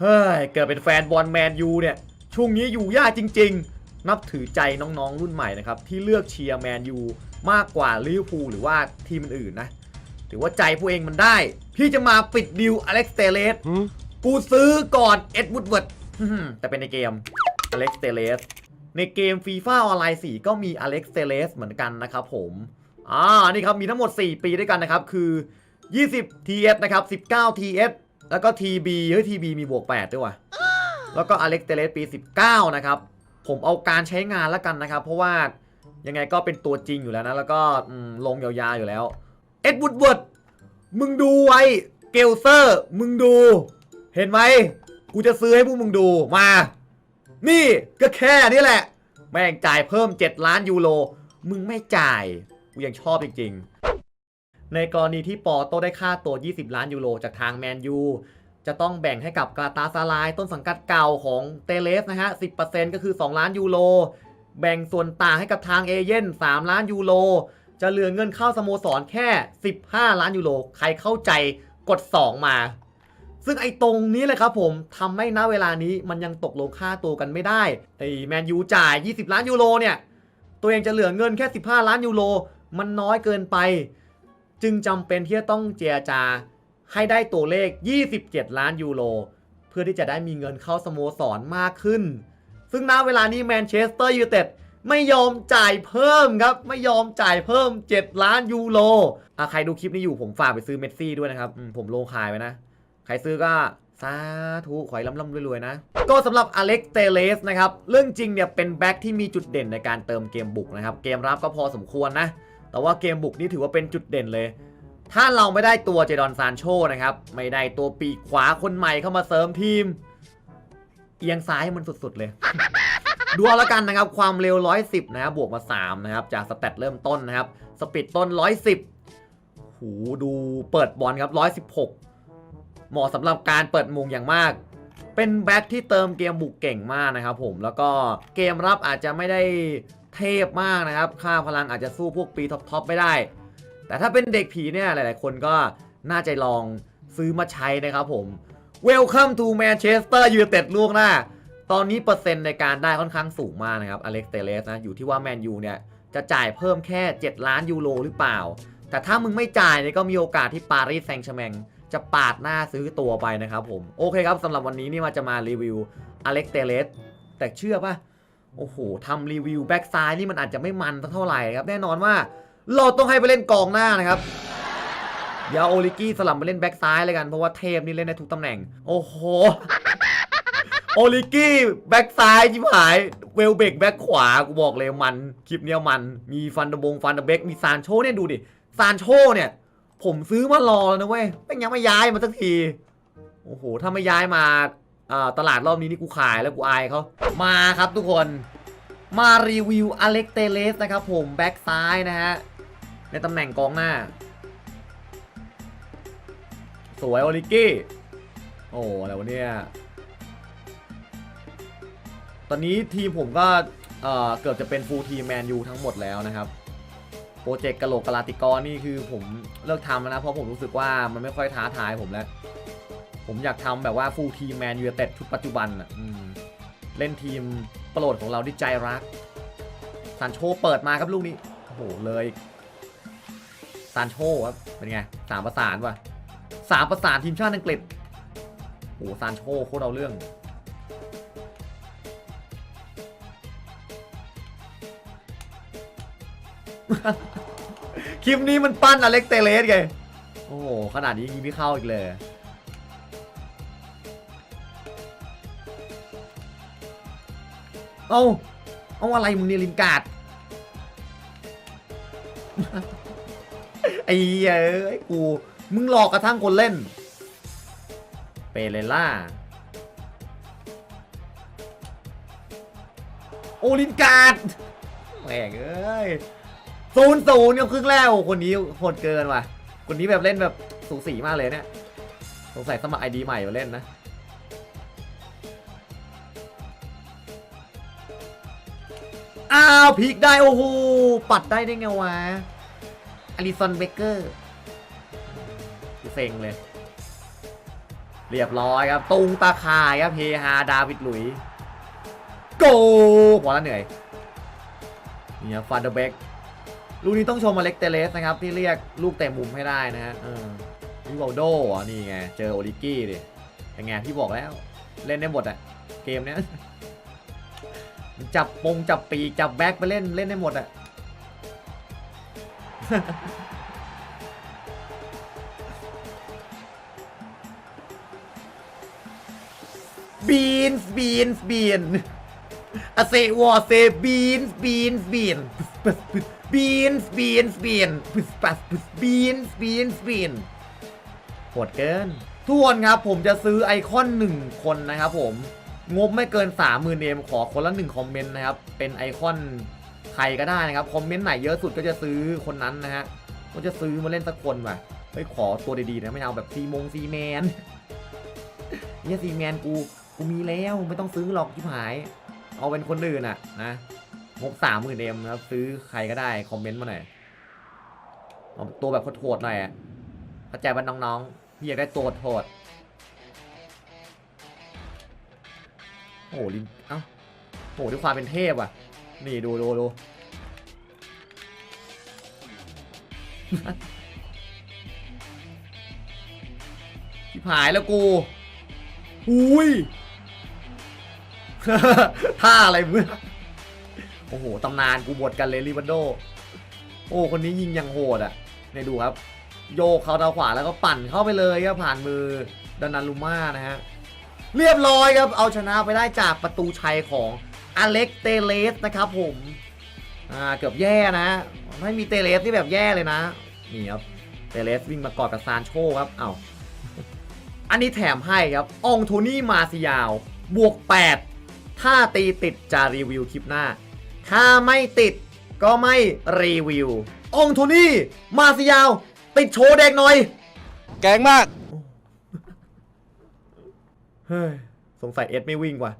เฮ้ยเกิดเป็นแฟนบอลแมนยูเนี่ยช่วงนี้อยู่ยากจริง ๆ นับถือใจน้องๆรุ่นใหม่นะครับที่เลือกเชียร์แมนยูมากกว่าลิเวอร์พูลหรือว่าทีมอื่นๆนะถือว่าใจผู้เองมันได้ พี่จะมาปิดดิวอเล็กซ์เตเลสกูซื้อก่อนเอ็ดวูดเวิร์ดแต่เป็นในเกมอเล็กซ์เตเลสในเกมฟีฟ่าออนไลน์4ก็มีอเล็กซ์เตเลสเหมือนกันนะครับผมอ่านี่ครับมีทั้งหมด 4 ปีด้วยกันนะครับคือ 20 TS นะครับ19 TS แล้วก็ TB เฮ้ย TB มีบวก8ด้วยว่ะแล้วก็อเล็กซ์เตเลสปี 19 นะครับ ผมเอาการใช้งานแล้วกันนะครับ เพราะว่ายังไงก็เป็นตัวจริงอยู่แล้วนะ แล้วก็อืมลงยาวๆอยู่แล้ว เอ็ดวูดเวิร์ดมึงดูไว้ เกลเซอร์ มึงดู เห็นไหม กูจะซื้อให้พวกมึงดูมา นี่ก็แค่นี้แหละ แม่งจ่ายเพิ่ม 7 ล้านยูโร มึงไม่จ่าย กูยังชอบจริงๆ ในกรณีที่ปอโตได้ค่าตัว 20 ล้านยูโรจากทางแมนยูจะต้องแบ่งให้กับกาตาซาลายต้นสังกัดเก่าของเตเลสนะฮะ 10%ก็คือ 2 ล้านยูโร แบ่งส่วนต่างให้กับทางเอเย่น3ล้านยูโร จะเหลือเงินเข้าสโมสรแค่ 15 ล้านยูโร ใครเข้าใจกด 2 มา ซึ่งไอ้ตรงนี้เลยครับผมทำให้ณเวลานี้มันยังตกลงค่าตัวกันไม่ได้ ไอ้แมนยูจ่าย 20 ล้านยูโรเนี่ย ตัวเองจะเหลือเงินแค่ 15 ล้านยูโร มันน้อยเกินไป จึงจำเป็นที่จะต้องเจรจาให้ได้ตัวเลข 27 ล้านยูโรเพื่อที่จะได้มีเงินเข้าสโมสรมากขึ้น ซึ่งณเวลานี้แมนเชสเตอร์ยูไนเต็ดไม่ยอมจ่ายเพิ่มครับ ไม่ยอมจ่ายเพิ่ม 7 ล้านยูโรอะใครดูคลิปนี้อยู่ผมฝากไปซื้อเมสซี่ด้วยนะครับ ผมลงขายไว้นะ ใครซื้อก็สาธุขอให้ร่ำๆรวยๆนะ ก็สำหรับอเล็กเตเลสนะครับ เรื่องจริงเนี่ยเป็นแบ็คที่มีจุดเด่นในการเติมเกมบุกนะครับ เกมรับก็พอสมควรนะ แต่ว่าเกมบุกนี่ถือว่าเป็นจุดเด่นเลย ถ้าเราไม่ได้ตัวเจดอนซานโชนะครับ ไม่ได้ตัวปีกขวาคนใหม่เข้ามาเสริมทีม เอียงซ้ายให้มันสุดๆเลย ดูเอาละกันนะครับ ความเร็ว 110 นะครับบวกมา 3 นะครับ จากสเตตเริ่มต้นนะครับ สปีดต้น 110 หูดูเปิดบอลครับ 116 เหมาะสำหรับการเปิดมุงอย่างมากเป็นแบ็คที่เติมเกมบุกเก่งมากนะครับผมแล้วก็เกมรับอาจจะไม่ได้ เทพมากนะครับ ค่าพลังอาจจะสู้พวกปีท็อปๆไม่ได้ แต่ถ้าเป็นเด็กผีเนี่ยหลายๆ คนก็น่าจะลองซื้อมาใช้นะครับผม Welcome to Manchester United ล่วงหน้า ตอนนี้เปอร์เซ็นต์ในการได้ค่อนข้างสูงมากนะครับอเล็กเตเลสนะ อยู่ที่ว่าแมนยูเนี่ย จะจ่ายเพิ่มแค่ 7 ล้านยูโรหรือเปล่า แต่ถ้ามึงไม่จ่ายเนี่ยก็มีโอกาสที่ปารีสแซงต์แชร์แมงจะปาดหน้าซื้อตัวไปนะครับผม โอเคครับสำหรับวันนี้นี่มาจะมารีวิวอเล็กเตเลสแต่เชื่อป่ะ โอ้โหทำรีวิวแบ็กซ้ายนี่มันอาจจะไม่มันเท่าไหร่ครับ แน่นอนว่าเราต้องให้ไปเล่นกองหน้านะครับเดี๋ยวเอาโอลิกี้สลับมาเล่นแบ็กซ้ายเลยกัน เพราะว่าเทพนี่เล่นได้ทุกตำแหน่ง โอ้โห โอลิกี้แบ็กซ้ายชิบหาย เวลเบกแบ็กขวา กูบอกเลยมัน คลิปเนี้ยมัน มีฟันดบงฟันดเบกมีซานโชเนี่ยดูดิ ซานโชเนี่ย ผมซื้อมารอแล้วนะเว้ยแม่งยังไม่ย้ายมาสักที โอ้โห ถ้าไม่ย้ายมา ตลาดรอบนี้นี่กูขายแล้วกูอายเขามาครับทุกคนมารีวิวอเล็กเตเลสนะครับผมแบ็กซ้ายนะฮะ ในตำแหน่งกองหน้า สวยโอลิกี้ โอ้อะไรวะเนี่ย ตอนนี้ทีมผมก็เกือบจะเป็นฟูลทีมแมนยูทั้งหมดแล้วนะครับ โปรเจกต์กะโหลกกะลาติกรนี่คือผมเลิกทำแล้วนะ เพราะผมรู้สึกว่ามันไม่ค่อยท้าทายผมแล้ว ผมอยากทำแบบว่าฟูลทีมแมนยูเต็ดชุดปัจจุบันอะอืมเล่นทีมโปรดของเราที่ใจรักซานโชเปิดมาครับลูกนี้โอ้โหเลยซานโชครับเป็นไงสามประสานวะสามประสานทีมชาติอังกฤษโอ้โหซานโชโคตรเอาเรื่องคลิปนี้มันปั้นอเล็กเตเลสไง โอ้โห ขนาดนี้ยิงไม่เข้าอีกเลย เอาเอาอะไรมึงเนี่ยลินการ์ดไอ้เอ้ยกู มึงหลอกกระทั่งคนเล่น เปเรล่า โอลินการ์ดแหม่งเอ้ยศูนย์ศูนย์กับครึ่งแรกโอ้คนนี้โหดเกินว่ะ คนนี้แบบเล่นแบบสูสีมากเลยเนี่ย สงสัยสมัครไอดีใหม่มาเล่นนะ อ้าวพลิกได้โอ้โหปัดได้ได้ไงวะอลิสันเบเกอร์เซ็งเลย เรียบร้อยครับตุงตาคายครับเฮฮาดาวิดหลุยโกพอแล้วเหนื่อยเนี่ครับฟานเดอร์เบกลูกนี้ต้องชมอเล็กเตเลสนะครับ ที่เรียกลูกเตะมุมให้ได้นะฮะวิวโดอะนี่ไง เจอโอลิกี้ดิเป็นไงพี่บอกแล้ว เล่นได้หมดอะเกมเนี้ย จับปงจับปีจับแบ็คไปเล่นเล่นได้หมดอะบีนส์บีนส์บีนอาเซวอเซบีนส์บีนส์บีนบีนส์บีนส์บีนบีนส์บีนส์บีนโหดเกินทุกคนครับผมจะซื้อไอคอนหนึ่งคนนะครับผม งบไม่เกิน 3 0 0 0 0เอมขอคนละหนึ่งคอมเมนต์นะครับ เป็นไอคอนใครก็ได้นะครับ คอมเมนต์ไหนเยอะสุดก็จะซื้อคนนั้นนะฮะ ก็จะซื้อมาเล่นสักคนว่ะ เฮ้ยขอตัวดีๆนะไม่เอาแบบซีมงซีแมนเนี่ยซีแมนกูกูมีแล้วไม่ต้องซื้อหรอกที่หาย เอาเป็นคนอื่นอะนะงบสามหมื่นเอ็มนะครับซื้อใครก็ได้คอมเมนต์มาหน่อยเอาตัวแบบโหดๆหน่อยอะเข้าใจว่าน้องๆพี่อยากได้ตัวโหด โอ้โหลินเอ้าโอ้โหด้วยความเป็นเทพอะ นี่ดูดูดูชิบหายแล้วกูอุ้ยท่าอะไรมึงโอ้โห ตำนานกูบทกันเลยริบันโด โอ้ คนนี้ยิงยังโหดอะเนี่ดูครับ โยกเขาทางขวาแล้วก็ปั่นเข้าไปเลยครับผ่านมือดานารุม่านะฮะ เรียบร้อยครับ เอาชนะไปได้จากประตูชัยของอเล็กเตเลสนะครับผม อ่าเกือบแย่นะ ไม่มีเตเลสที่แบบแย่เลยนะ นี่ครับ เตเลสวิ่งมากอดกับซานโชครับเอา้าอันนี้แถมให้ครับ องโทนี่มาซิยาว บวก 8 ถ้าตีติดจะรีวิวคลิปหน้า ถ้าไม่ติดก็ไม่รีวิว องโทนี่มาซิยาว ติดโชว์เด็กหน่อย แกงมาก เฮ้ยสงสัยเอสไม่วิ่งว่ะ